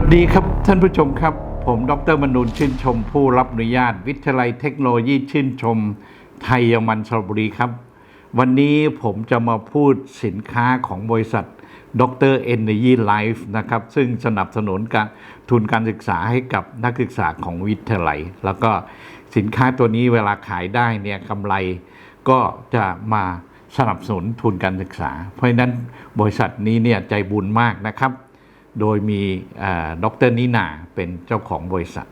วัสดีครับท่านผู้ชมครับ ผมดรมนูนชื่นชม ผู้รับอนุญาต วิทยาลัยเทคโนโลยีชื่นชม ไทยยมันสระบุรีครับ วันนี้ผมจะมาพูดสินค้าของบริษัทดร Energy Life นะครับ ซึ่งสนับสนุนการทุนการศึกษาให้กับนักศึกษาของวิทยาลัย แล้วก็สินค้าตัวนี้เวลาขายได้เนี่ยกำไรก็จะมาสนับสนุนทุนการศึกษา เพราะฉะนั้นบริษัทนี้เนี่ยใจบุญมากนะครับ โดยมีดรนินาเป็นเจ้าของบริษัท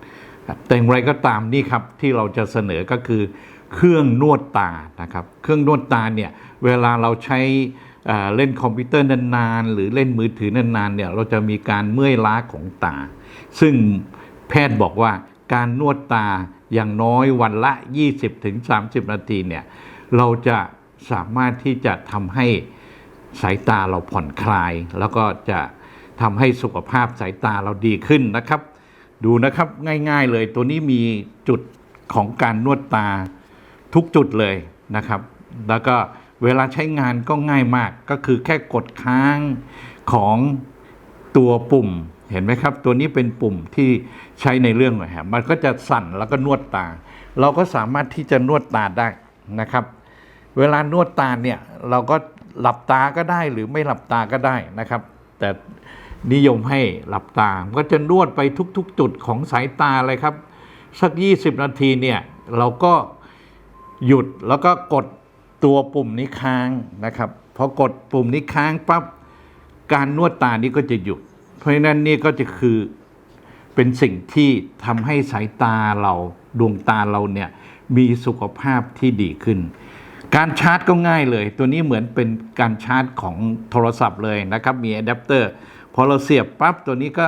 แต่อย่างไรก็ตามนี่ครับที่เราจะเสนอก็คือเครื่องนวดตานะครับ เครื่องนวดตาเนี่ยเวลาเราใช้เอ่อเล่นคอมพิวเตอร์นานๆ หรือเล่นมือถือนานๆเนี่ยเราจะมีการเมื่อยล้าของตา ซึ่งแพทย์บอกว่าการนวดตาอย่างน้อยวันละ 20-30 นาทีเนี่ยเราจะสามารถที่จะทำให้สายตาเราผ่อนคลาย แล้วก็จะ ทำให้สุขภาพสายตาเราดีขึ้นนะครับ ดูนะครับง่ายๆเลยตัวนี้มีจุดของการนวดตาทุกจุดเลยนะครับ แล้วก็เวลาใช้งานก็ง่ายมากก็คือแค่กดค้างของตัวปุ่มเห็นไหมครับ ตัวนี้เป็นปุ่มที่ใช้ในเรื่องนะฮะมันก็จะสั่นแล้วก็นวดตา เราก็สามารถที่จะนวดตาได้นะครับ เวลานวดตาเนี่ยเราก็หลับตาก็ได้หรือไม่หลับตาก็ได้นะครับ แต่ นิยมให้หลับตา ก็จะนวดไปทุก ๆ จุดของสายตาเลยครับ สัก 20 นาทีเนี่ยเราก็หยุดแล้วก็กดตัวปุ่มนี้ค้างนะครับพอกดปุ่มนี้ค้างปั๊บการนวดตานี้ก็จะหยุด เพราะฉะนั้นนี่ก็จะคือเป็นสิ่งที่ทำให้สายตาเราดวงตาเราเนี่ยมีสุขภาพที่ดีขึ้น การชาร์จก็ง่ายเลย ตัวนี้เหมือนเป็นการชาร์จของโทรศัพท์เลยนะครับ มีอะแดปเตอร์ พอเราเสียบปั๊บตัวนี้ก็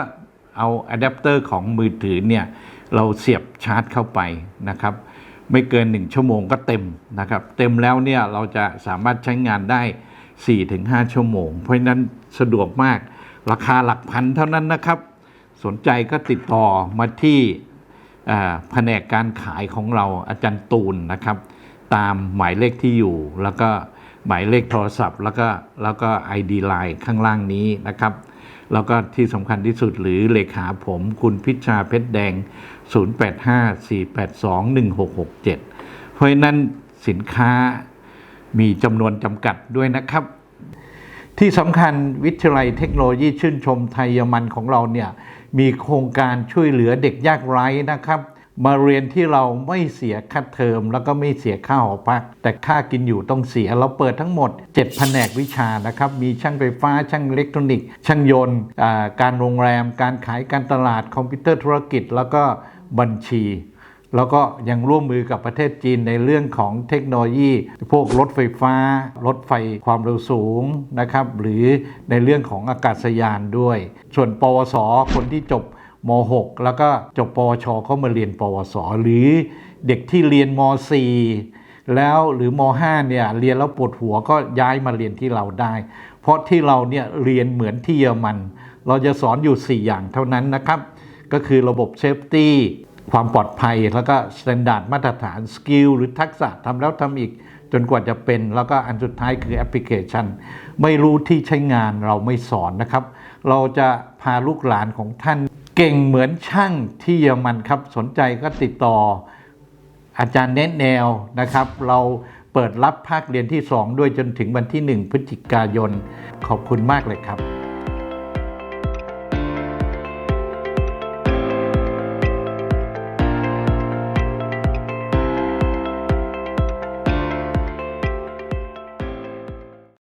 เอาอะแดปเตอร์ของมือถือเนี่ยเราเสียบชาร์จเข้าไปนะครับ ไม่เกิน 1 ชั่วโมงก็เต็มนะครับ เต็มแล้วเนี่ยเราจะสามารถใช้งานได้ 4-5 ชั่วโมง เพราะฉะนั้นสะดวกมากราคาหลักพันเท่านั้นนะครับ สนใจก็ติดต่อมาที่แผนกการขายของเราอาจารย์ตูนนะครับ ตามหมายเลขที่อยู่แล้วก็ หมายเลขโทรศัพท์ แล้วก็แล้วก็ ID Line ข้างล่างนี้นะครับ แล้วก็ที่สำคัญที่สุดหรือเลขาผมคุณพิชาเพชรแดง 0854821667 เพราะนั้นสินค้ามีจำนวนจำกัดด้วยนะครับ ที่สำคัญวิทยาลัยเทคโนโลยีชื่นชมไทยมันของเราเนี่ยมีโครงการช่วยเหลือเด็กยากไร้นะครับ มาเรียนที่เราไม่เสียค่าเทอม แล้วก็ไม่เสียค่าหอพัก แต่ค่ากินอยู่ต้องเสีย เราเปิดทั้งหมด 7 แผนกวิชานะครับ มีช่างไฟฟ้า ช่างอิเล็กทรอนิกส์ ช่างยนต์ การโรงแรม การขายการตลาด คอมพิวเตอร์ธุรกิจ แล้วก็บัญชี แล้วก็ยังร่วมมือกับประเทศจีนในเรื่องของเทคโนโลยี พวกรถไฟฟ้า รถไฟความเร็วสูงนะครับ หรือในเรื่องของอากาศยานด้วย ส่วนปวส คนที่จบ ม .6 แล้วก็จบปวชเขามาเรียนปวส หรือเด็กที่เรียนม .4 แล้วหรือม .5 เนี่ยเรียนแล้วปวดหัวก็ย้ายมาเรียนที่เราได้ เพราะที่เราเนี่ยเรียนเหมือนที่เยอรมัน เราจะสอนอยู่ 4 อย่างเท่านั้นนะครับ ก็คือระบบเซฟตี้ความปลอดภัยแล้วก็สแตนดาร์ดมาตรฐานสกิลหรือทักษะทำแล้วทำอีกจนกว่าจะเป็นแล้วก็อันสุดท้ายคือแอปพลิเคชัน ไม่รู้ที่ใช้งานเราไม่สอนนะครับ เราจะพาลูกหลานของท่าน เก่งเหมือนช่างที่เยอรมันครับสนใจก็ติดต่อ อาจารย์แนนแนวนะครับ เราเปิดรับภาคเรียนที่ 2 ด้วยจนถึงวันที่ 1 พฤศจิกายน ขอบคุณมากเลยครับ